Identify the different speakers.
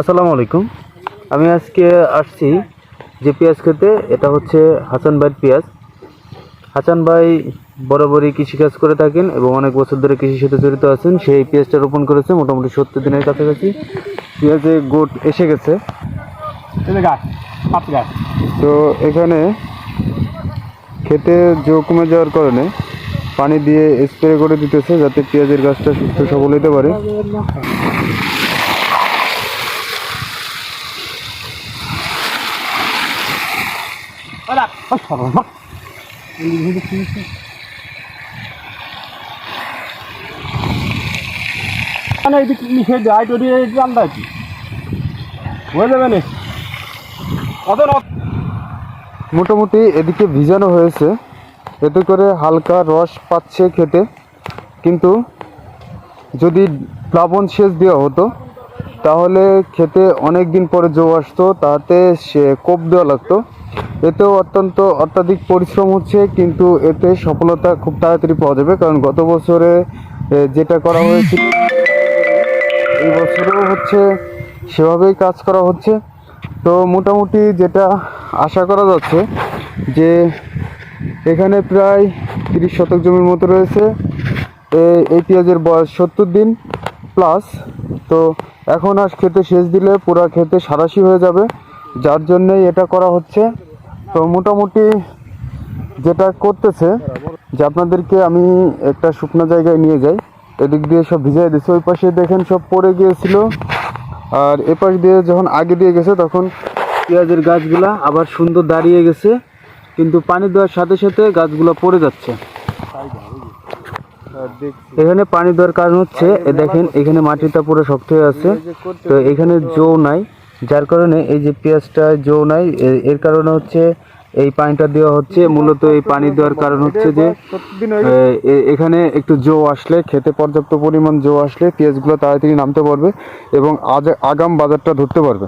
Speaker 1: আসসালামু আলাইকুম। আমি আজকে আসছি যে পেঁয়াজ খেতে এটা হচ্ছে হাসান ভাইয়ের পেঁয়াজ। হাসান ভাই বরাবরই কৃষিকাজ করে থাকেন এবং অনেক বছর ধরে কৃষির সাথে জড়িত আছেন। সেই পেঁয়াজটা রোপণ করেছে মোটামুটি সত্তর দিনের কাছাকাছি। পেঁয়াজে গোট এসে গেছে। তো এখানে খেতে জো কমে যাওয়ার কারণে পানি দিয়ে স্প্রে করে দিতেছে যাতে পেঁয়াজের গাছটা সুস্থ সবল হতে পারে।
Speaker 2: মিশে দেয় তো জানটা কি হয়ে যাবে ন
Speaker 1: মোটামুটি এদিকে ভিজানো হয়েছে। এতে করে হালকা রস পাচ্ছে খেতে। কিন্তু যদি প্লাবন সেচ দেওয়া হতো, তাহলে খেতে অনেক দিন পরে জো আসতো, তাতে সে কোপ দেওয়া লাগতো। এতেও অত্যন্ত অত্যাধিক পরিশ্রম হচ্ছে, কিন্তু এতে সফলতা খুব তাড়াতাড়ি পাওয়া যাবে, কারণ গত বছরে যেটা করা হয়েছিল, এই বছরেও হচ্ছে সেভাবেই কাজ করা হচ্ছে। তো মোটামুটি যেটা আশা করা যাচ্ছে, যে এখানে প্রায় তিরিশ শতক জমির মতো রয়েছে এই পেঁয়াজের বয়স সত্তর দিন প্লাস তো এখন আর খেতে সেচ দিলে পুরা খেতে সারাশি হয়ে যাবে, যার জন্যই এটা করা হচ্ছে। তো মোটামুটি যেটা করতেছে যে আপনাদেরকে আমি একটা শুকনো জায়গায় নিয়ে যাই। এদিক দিয়ে সব ভিজাই দিচ্ছে ওই পাশে দেখেন সব পড়ে গিয়েছিল। আর এ পাশ দিয়ে যখন আগে দিয়ে গেছে, তখন পেঁয়াজের গাছগুলা আবার সুন্দর দাঁড়িয়ে গেছে। কিন্তু পানি দেওয়ার সাথে সাথে গাছগুলো পড়ে যাচ্ছে। এখানে পানি দেওয়ার কারণ হচ্ছে দেখেন এখানে মাটিটা পুরো শক্ত হয়ে আছে। তো এখানে জো নাই। যার কারণে এই যে পেঁয়াজটা জো নাই এর কারণে হচ্ছে এই পানিটা দেওয়া হচ্ছে। মূলত এই পানি দেওয়ার কারণ হচ্ছে যে এখানে একটু জো আসলে, খেতে পর্যাপ্ত পরিমাণ জো আসলে পেঁয়াজগুলো তাড়াতাড়ি নামতে পারবে এবং আজ আগাম বাজারটা ধরতে পারবে।